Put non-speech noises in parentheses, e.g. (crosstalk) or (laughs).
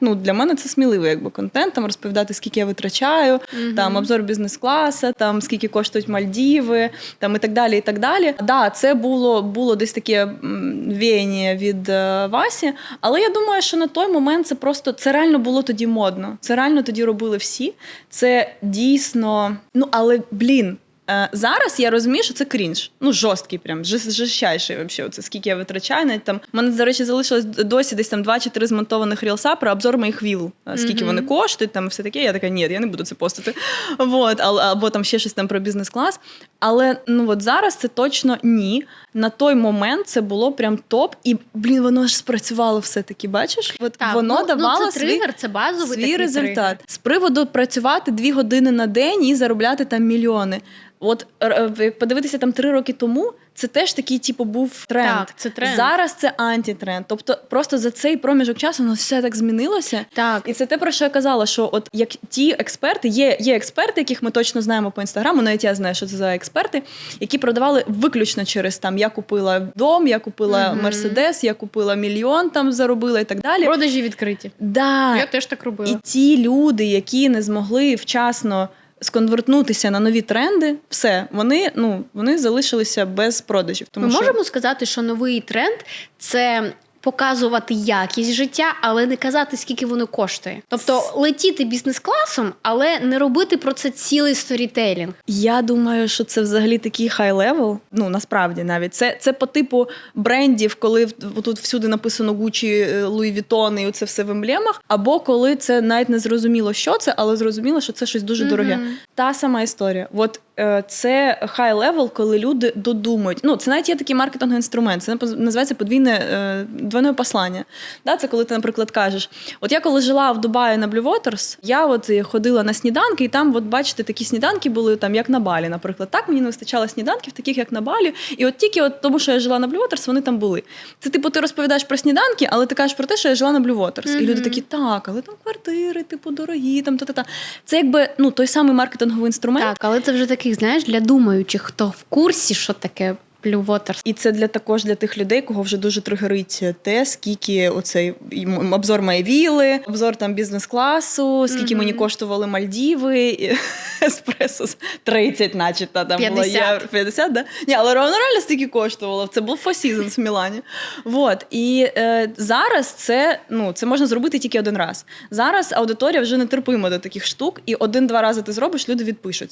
Ну, для мене це сміливий якби контент, там розповідати, скільки я витрачаю, там обзор бізнес-класа, там скільки коштують Мальдіви, там і так далі. І так далі. Да, це було, було десь таке м, веяння від е, Васі. Але я думаю, що на той момент це просто це реально було тоді модно. Це реально тоді робили всі. Це дійсно, ну але блін. Е, Зараз я розумію, що це крінж. Ну, жорсткий, прям жорстчайший вообще. Оце скільки я витрачаю. Навіть там мене, до речі, залишилось досі десь там два чи три змонтованих рілса про обзор моїх віл. Е, Скільки вони коштують, там все таке. Я така, ні, я не буду це постити. (laughs) Вот, або там ще щось там про бізнес-клас. Але ну от зараз це точно ні. На той момент це було прям топ, і блін, воно ж спрацювало все-таки. Бачиш? От Так, воно ну, давало ну, це свій- тригер, це базовий свій результат тригер. з приводу працювати дві години на день і заробляти там мільйони. От е, подивитися там три роки тому, це теж такий, типу, був тренд. Так, це тренд. Зараз це антитренд. Тобто, просто за цей проміжок часу воно все так змінилося. Так. І це те, про що я казала, що от як ті експерти, є, є експерти, яких ми точно знаємо по інстаграму, навіть я знаю, що це за експерти, які продавали виключно через там я купила дом, я купила мерседес, я купила мільйон, там заробила і так далі. Продажі відкриті. Да. Я теж так робила. І ті люди, які не змогли вчасно сконвертнутися на нові тренди, все, вони, ну, вони залишилися без продажів. Тому Ми що можемо сказати, що новий тренд це. Показувати якість життя, але не казати, скільки воно коштує. Тобто летіти бізнес-класом, але не робити про це цілий сторітейлінг. я думаю, що це взагалі такий хай левел. Ну насправді навіть це, це по типу брендів, коли тут всюди написано Gucci, Louis Vuitton і це все в емблемах. Або коли це навіть не зрозуміло, що це, але зрозуміло, що це щось дуже дороге. Та сама історія. От е, це хай левел, коли люди додумують. Ну, це навіть є такий маркетинговий інструмент. Це називається подвійне е, двойне послання. Да, це коли ти, наприклад, кажеш: от я коли жила в Дубаї на Blue Waters, я от ходила на сніданки, і там, от бачите, такі сніданки були там, як на Балі, наприклад. Так мені не вистачало сніданків, таких як на Балі. І от тільки от тому, що я жила на Blue Waters, вони там були. Це типу, ти розповідаєш про сніданки, але ти кажеш про те, що я жила на Blue Waters. І люди такі, так, але там квартири, типу, дорогі, там та-та-та. Це якби ну той самий маркетинговий інструмент. Так, але це вже таких, знаєш, для думаючих, хто в курсі, що таке Blue Waters. І це для також для тих людей, кого вже дуже тригерить те, скільки оцей обзор моєї віли, обзор там бізнес-класу, скільки Мгм. мені коштували Мальдіви, (laughs) еспресо з 30, начебто там було 50. євро 50, да? Ні, але воно реально стільки коштувало. Це був Four Seasons в Мілані. Вот. І е, зараз це, ну, це можна зробити тільки один раз. Зараз аудиторія вже не терпима до таких штук, і один-два рази ти зробиш, люди відпишуться.